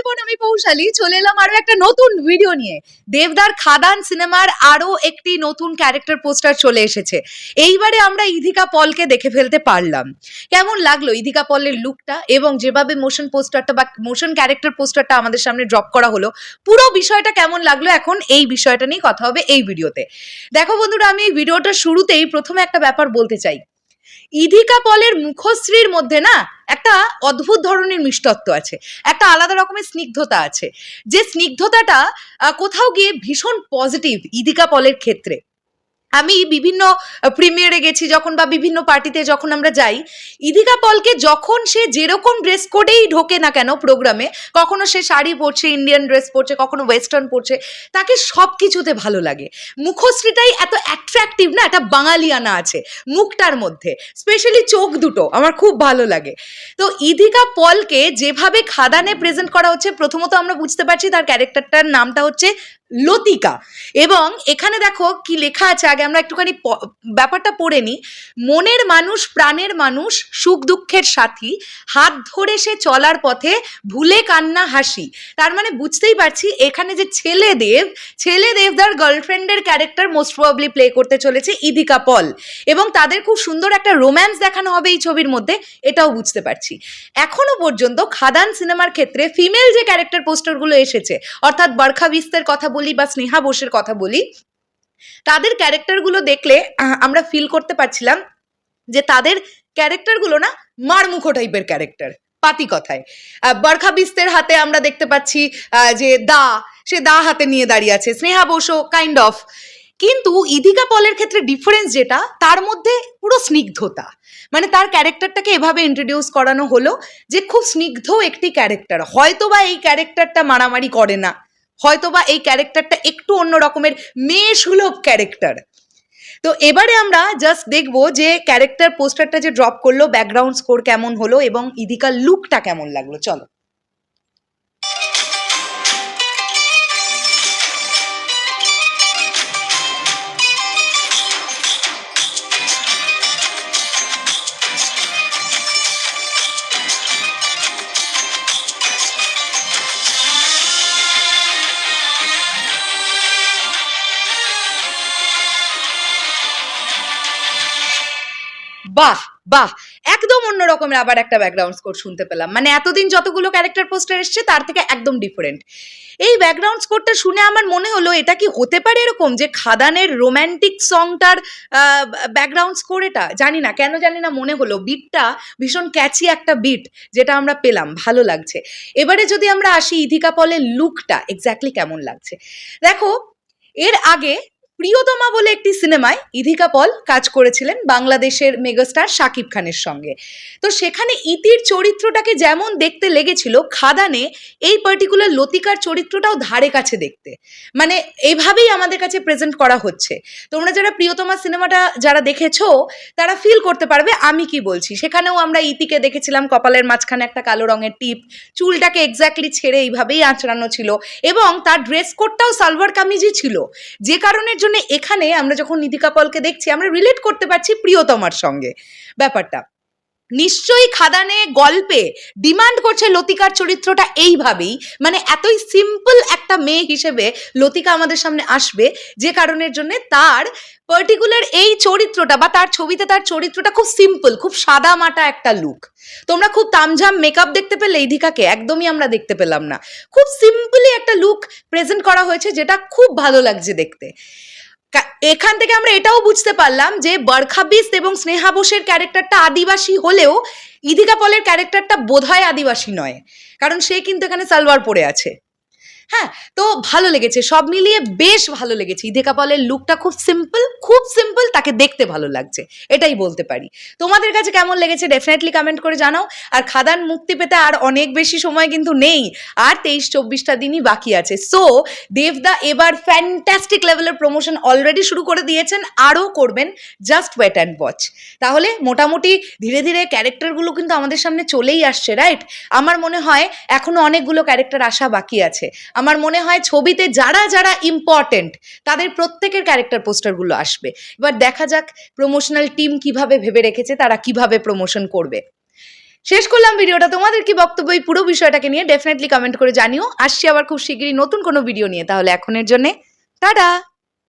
Everyone আমি পৌশালী, চলে এলাম আরও একটা নতুন ভিডিও নিয়ে। দেবদার খাদান সিনেমার আরও একটি নতুন ক্যারেক্টার পোস্টার চলে এসেছে। এইবারে আমরা ইধিকা পলকে দেখে ফেলতে পারলাম। কেমন লাগল ইধিকা পলের লুকটা এবং যেভাবে মোশন পোস্টারটা বা মোশন ক্যারেক্টার পোস্টারটা আমাদের সামনে ড্রপ করা হলো, পুরো বিষয়টা কেমন লাগল এখন এই বিষয়টা নিয়ে কথা হবে এই ভিডিওতে দেখো বন্ধুরা, আমি এই ভিডিওটা শুরুতেই প্রথমে একটা ব্যাপার বলতে চাই। ইধিকা পলের মুখশ্রীর মধ্যে না একটা অদ্ভুত ধরনের মিষ্টত্ব আছে, একটা আলাদা রকমের স্নিগ্ধতা আছে। যে স্নিগ্ধতাটা কোথাও গিয়ে ভীষণ পজিটিভ ইদিকা পলের ক্ষেত্রে। আমি বিভিন্ন প্রিমিয়ারে গেছি যখন বা বিভিন্ন পার্টিতে যখন আমরা যাই, ইদিকা পলকে যখন সে যেরকম ড্রেস কোডেই ঢোকে না কেন প্রোগ্রামে কখনো সে শাড়ি পরছে ইন্ডিয়ান ড্রেস পরছে, কখনো ওয়েস্টার্ন পরছে, তাকে সব কিছুতে ভালো লাগে। মুখশ্রীটাই এত অ্যাট্রাকটিভ না, একটা বাঙালিয়ানা আছে মুখটার মধ্যে স্পেশালি চোখ দুটো, আমার খুব ভালো লাগে। তো ইদিকা পলকে যেভাবে খাদানে প্রেজেন্ট করা হচ্ছে, প্রথমত আমরা বুঝতে পারছি তার ক্যারেক্টারটার নামটা হচ্ছে লতিকা। এবং এখানে দেখো কি লেখা আছে, আগে আমরা একটুখানি ব্যাপারটা পড়ে নিই। মনের মানুষ, প্রাণের মানুষ, সুখ দুঃখের সাথী, হাত ধরে সে চলার পথে ভুলে কান্না হাসি। তার মানে বুঝতেই পারছি, এখানে যে ছেলে দেব ছেলে দেবদার গার্লফ্রেন্ডের ক্যারেক্টার মোস্ট প্রবাবলি প্লে করতে চলেছে ইদিকা পল। এবং তাদের খুব সুন্দর একটা রোম্যান্স দেখানো হবে এই ছবির মধ্যে, এটাও বুঝতে পারছি। এখনও পর্যন্ত খাদান সিনেমার ক্ষেত্রে ফিমেল যে ক্যারেক্টার পোস্টারগুলো এসেছে, অর্থাৎ বরখা বিস্তের কথা বলি বা স্নেহা বোসের কথা বলি, তাদের ক্যারেক্টারগুলো দেখলে আমরা ফিল করতে পারছিলাম যে তাদের ক্যারেক্টারগুলো না মারমুখো টাইপের ক্যারেক্টার পাতি কথায়। বরখা বিস্তের হাতে আমরা দেখতে পাচ্ছি যে দা, সে দা হাতে নিয়ে দাঁড়িয়ে আছে, স্নেহা বসো কাইন্ড অফ কিন্তু ইদিকা পলের ক্ষেত্রে ডিফারেন্স যেটা, তার মধ্যে পুরো স্নিগ্ধতা। মানে তার ক্যারেক্টারটাকে এভাবে ইন্ট্রোডিউস করানো হলো যে খুব স্নিগ্ধ একটি ক্যারেক্টার হয়তো বা এই ক্যারেক্টারটা মারামারি করে না। হয়তো বা এই ক্যারেক্টারটা একটু অন্য রকমের মেয়ে সুলভ ক্যারেক্টার। তো এবারে আমরা জাস্ট দেখব যে ক্যারেক্টার পোস্টারটা যে ড্রপ করল ব্যাকগ্রাউন্ড স্কোর কেমন হলো এবং ইদিকার লুকটা কেমন লাগল। চলো। বাহ বাহ। একদম অন্য রকমের আবার একটা ব্যাকগ্রাউন্ড স্কোর শুনতে পেলাম। মানে এতদিন যতগুলো ক্যারেক্টার পোস্টার এসছে, তার থেকে একদম ডিফারেন্ট এই ব্যাকগ্রাউন্ড স্কোরটা শুনে আমার মনে হলো, এটা কি হতে পারে এরকম যে খাদানের রোম্যান্টিক সংটার ব্যাকগ্রাউন্ড স্কোর এটা? জানি না, কেন জানি না মনে হলো বিটটা ভীষণ ক্যাচি একটা বিট যেটা আমরা পেলাম, ভালো লাগছে। এবারে যদি আমরা আসি ইধিকা পলের লুকটা এক্স্যাক্টলি কেমন লাগছে? দেখো, এর আগে প্রিয়তমা বলে একটি সিনেমায় ইধিকা পল কাজ করেছিলেন বাংলাদেশের মেগাস্টার শাকিব খানের সঙ্গে। তো সেখানে ইতির চরিত্রটাকে যেমন দেখতে লেগেছিল, খাদানে এই পার্টিকুলার লতিকার চরিত্রটাও ধারে কাছে দেখতে। মানে এইভাবেই আমাদের কাছে প্রেজেন্ট করা হচ্ছে। তোমরা যারা প্রিয়তমা সিনেমাটা যারা দেখেছ, তারা ফিল করতে পারবে আমি কি বলছি। সেখানেও আমরা ইতিকে দেখেছিলাম, কপালের মাঝখানে একটা কালো রঙের টিপ, চুলটাকে এক্স্যাক্টলি ছেড়ে এইভাবেই আঁচড়ানো ছিল এবং তার ড্রেস কোডটাও সালোয়ার কামিজই ছিল। যে কারণের জন্য এখানে আমরা যখন নিধিকা পলকে দেখছি আমরা রিলেট করতে পারছি প্রিয়তমার সঙ্গে ব্যাপারটা। নিশ্চয়ই খাদানে গল্পে ডিমান্ড করছে লতিকার চরিত্রটা এইভাবেই। মানে এতই সিম্পল একটা মেয়ে হিসেবে লতিকা আমাদের সামনে আসবে, যে কারণের জন্য তার পার্টিকুলার এই চরিত্রটা বা তার ছবিতে তার চরিত্রটা খুব সিম্পল খুব সাদা মাটা একটা লুক তোমরা খুব তামঝাম মেকআপ দেখতে পেলে এই ইধিকাকে, একদমই আমরা দেখতে পেলাম না। খুব সিম্পলি একটা লুক প্রেজেন্ট করা হয়েছে, যেটা খুব ভালো লাগছে দেখতে। এখান থেকে আমরা এটাও বুঝতে পারলাম যে বরখাবিস এবং স্নেহা বোসের ক্যারেক্টারটা আদিবাসী হলেও ইদিকা পলের ক্যারেক্টারটা বোধহয় আদিবাসী নয়। কারণ সে কিন্তু এখানে সালোয়ার পরে আছে। হ্যাঁ তো ভালো লেগেছে। সব মিলিয়ে বেশ ভালো লেগেছে। ইদিকা পলের লুকটা খুব সিম্পল খুব সিম্পল তাকে দেখতে ভালো লাগছে। এটাই বলতে পারি। তোমাদের কাছে কেমন লেগেছে ডেফিনেটলি কমেন্ট করে জানাও। আর খাদান মুক্তি পেতে আর অনেক বেশি সময় কিন্তু নেই। আর তেইশ, চব্বিশটা দিনই বাকি আছে। সো দেবদা এবার ফ্যান্টাস্টিক লেভেলের প্রমোশন অলরেডি শুরু করে দিয়েছেন। আরও করবেন জাস্ট ওয়েট অ্যান্ড ওয়াচ তাহলে মোটামুটি ধীরে ধীরে ক্যারেক্টারগুলো কিন্তু আমাদের সামনে চলেই আসছে রাইট আমার মনে হয় এখনও অনেকগুলো ক্যারেক্টার আসা বাকি আছে। আমার মনে হয় ছবিতে যারা যারা ইম্পর্টেন্ট তাদের প্রত্যেকের ক্যারেক্টার পোস্টারগুলো আসবে। এবার দেখা যাক প্রমোশনাল টিম কীভাবে ভেবে রেখেছে, তারা কীভাবে প্রমোশন করবে। শেষ করলাম ভিডিওটা। তোমাদের কি বক্তব্য? এই পুরো বিষয়টাকে নিয়ে ডেফিনেটলি কমেন্ট করে জানিও। আসছি আবার খুব শিগগিরই নতুন কোনো ভিডিও নিয়ে, তাহলে এখনের জন্যে, টাটা!